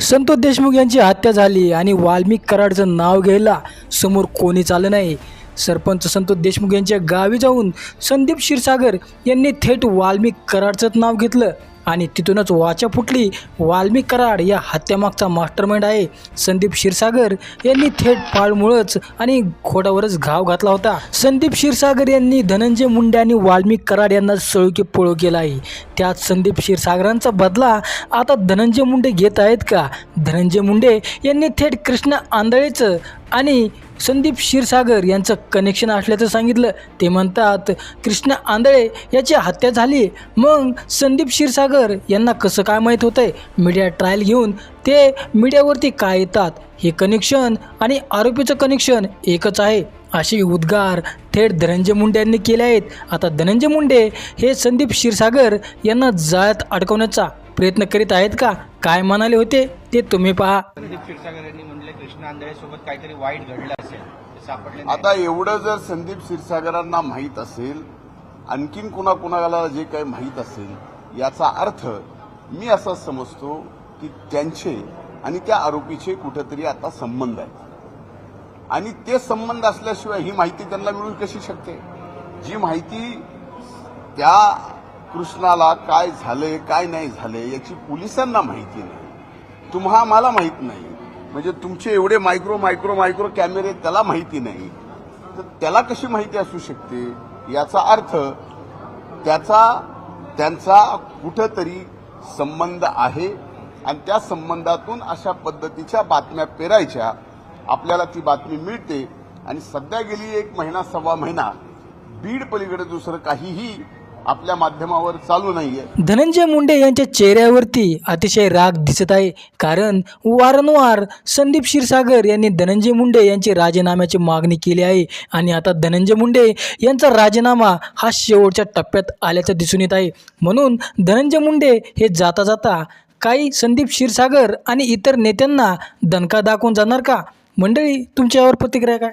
संतोष देशमुख यांची हत्या झाली आणि वाल्मिक कराडचं नाव घ्यायला समोर कोणीच आलं नाही. सरपंच संतोष देशमुख यांच्या गावी जाऊन संदीप क्षीरसागर यांनी थेट वाल्मिक कराडचंच नाव घेतलं. आणि तिथूनच वाचा फुटली. वाल्मिक कराड या हत्यामागचा मास्टरमाइंड आहे. संदीप क्षीरसागर यांनी थेट पाळमुळंच आणि खोडावरच घाव घातला होता. संदीप क्षीरसागर यांनी धनंजय मुंडे आणि वाल्मिक कराड यांना सळुकी पळू केला आहे. त्यात संदीप क्षीरसागरांचा बदला आता धनंजय मुंडे घेत आहेत का? धनंजय मुंडे यांनी थेट कृष्ण आंधळेचं आणि संदीप क्षीरसागर यांचं कनेक्शन असल्याचं सांगितलं. ते म्हणतात कृष्ण आंधळे याची हत्या झाली. मग संदीप क्षीरसागर यांना कसं काय माहीत होतं आहे मीडिया ट्रायल घेऊन ते मीडियावरती काय येतात? हे कनेक्शन आणि आरोपीचं कनेक्शन एकच आहे. असे उद्गार थेट धनंजय मुंडे यांनी केले आहेत. आता धनंजय मुंडे हे संदीप क्षीरसागर यांना जाळ्यात अडकवण्याचा प्रयत्न करीत आहेत का? काय म्हणाले होते ते तुम्ही पहा. संदीप सोबत काहीतरी वाईट घडलं असेल सापडले आता एवढं जर संदीप क्षीरसागरांना माहीत असेल आणखीन कुणाकुणाला जे काही माहीत असेल याचा अर्थ मी असा समजतो की त्यांचे आणि त्या आरोपीचे कुठेतरी आता संबंध आहेत. आणि ते संबंध असल्याशिवाय ही माहिती त्यांना मिळू कशी शकते? जी माहिती त्या कृष्णाला काय झालंय काय नाही झालंय याची पोलिसांना माहिती नाही. तुम्हा आम्हाला माहीत नाही. म्हणजे तुमचे एवढे मायक्रो मायक्रो मायक्रो कॅमेरे त्याला माहिती नाही. तर त्याला कशी माहिती असू शकते? याचा अर्थ त्याचा त्यांचा कुठंतरी संबंध आहे आणि त्या संबंधातून अशा पद्धतीच्या बातम्या पेरायच्या आपल्याला ती बातमी मिळते. आणि सध्या गेली एक महिना सव्वा महिना बीड पलीकडे दुसरं काहीही आपल्या माध्यमावर चालू नाहीये. धनंजय मुंडे यांच्या चेहऱ्यावरती अतिशय राग दिसत आहे. कारण वारंवार संदीप क्षीरसागर यांनी धनंजय मुंडे यांची राजीनाम्याची मागणी केली आहे. आणि आता धनंजय मुंडे यांचा राजीनामा हा शेवटच्या टप्प्यात आल्याचं दिसून येत आहे. म्हणून धनंजय मुंडे हे जाता जाता काही संदीप क्षीरसागर आणि इतर नेत्यांना दणका दाखवून जाणार का? मंडळी तुमच्यावर प्रतिक्रिया काय?